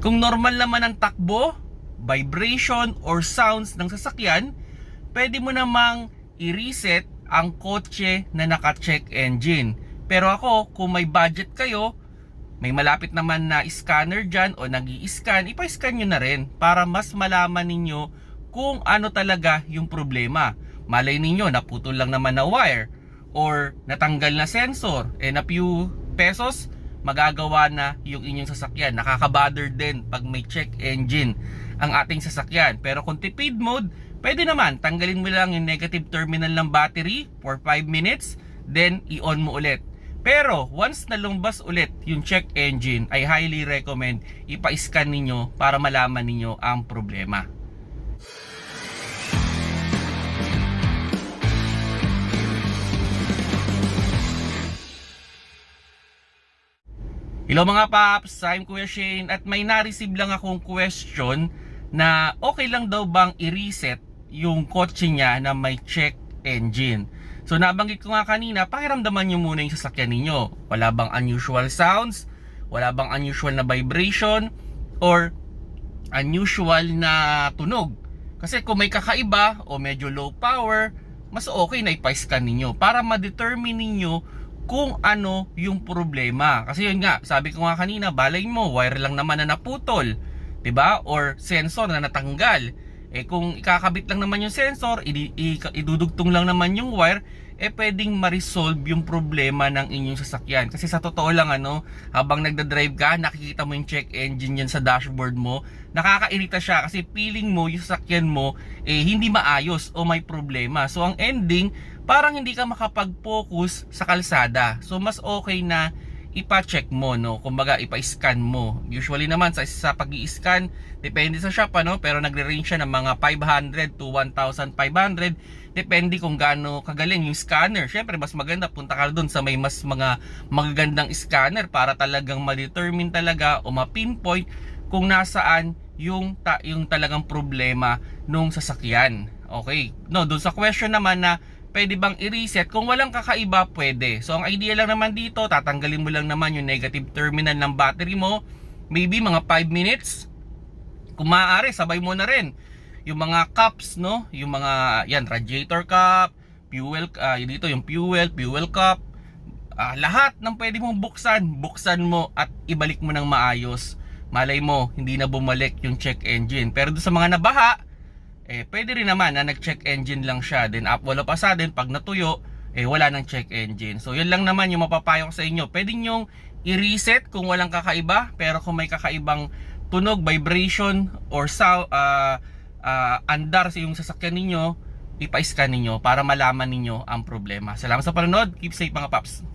Kung normal naman ang takbo, vibration or sounds ng sasakyan, pwede mo namang i-reset ang kotse na naka-check engine. Pero ako, kung may budget kayo, may malapit naman na scanner dyan o nag scan ipa-scan nyo na rin para mas malaman ninyo kung ano talaga yung problema. Malay ninyo, naputol lang naman na wire or natanggal na sensor, eh na few pesos, magagawa na yung inyong sasakyan. Nakaka-bother din pag may check engine ang ating sasakyan. Pero kung tipid mode, pwede naman, tanggalin mo lang yung negative terminal ng battery for 5 minutes, then i-on mo ulit. Pero once na lumbas ulit yung check engine, I highly recommend ipa-scan ninyo para malaman ninyo ang problema. Hello mga paps, I'm Kuya Shane at may na-receive lang akong question na okay lang daw bang i-reset yung kotse niya na may check engine. So nabanggit ko nga kanina, pakiramdaman nyo muna yung sasakyan ninyo. Wala bang unusual sounds? Wala bang unusual na vibration? Or unusual na tunog? Kasi kung may kakaiba o medyo low power, mas okay na ipa-scan ninyo para ma-determine ninyo kung ano yung problema. Kasi yun nga, sabi ko nga kanina, balay mo, wire lang naman na naputol. 'di ba? Or sensor na natanggal. Eh kung ikakabit lang naman yung sensor, idudugtong lang naman yung wire, eh pwedeng ma-resolve yung problema ng inyong sasakyan. Kasi sa totoo lang ano, habang nagda-drive ka, nakikita mo yung check engine yan sa dashboard mo, nakakairita siya kasi feeling mo yung sasakyan mo eh hindi maayos o may problema. So ang ending, parang hindi ka makapag-focus sa kalsada. So mas okay na ipa-check mo no? Kumbaga ipa-scan mo. Usually naman sa sa pag-i-scan depende sa shop ano? Pero nagre-range siya ng mga 500 to 1500 depende kung gaano kagaling yung scanner. Syempre mas maganda punta ka doon sa may mas mga magagandang scanner para talagang ma-determine talaga o ma-pinpoint kung nasaan yung ta yung talagang problema nung sasakyan. Okay. No doon sa question naman na pwede bang i-reset? Kung walang kakaiba, pwede. So, ang idea lang naman dito, tatanggalin mo lang naman yung negative terminal ng battery mo. Maybe mga 5 minutes. Kung maaari, sabay mo na rin. Yung mga cups, no? Yung mga, yan, radiator cup, fuel, ah, dito yung fuel, fuel cup. Ah, lahat ng pwede mong buksan, buksan mo at ibalik mo ng maayos. Malay mo, hindi na bumalik yung check engine. Pero doon sa mga nabaha, eh pwede rin naman na nag-check engine lang siya. Then up wala pa sa din pag natuyo eh wala nang check engine. So yun lang naman yung mapapayo ko sa inyo. Pwede nyong i-reset kung walang kakaiba pero kung may kakaibang tunog vibration or sound uh, uh, andar sa yung sasakyan ninyo ipa-scan ninyo para malaman ninyo ang problema. Salamat sa panonood. Keep safe mga paps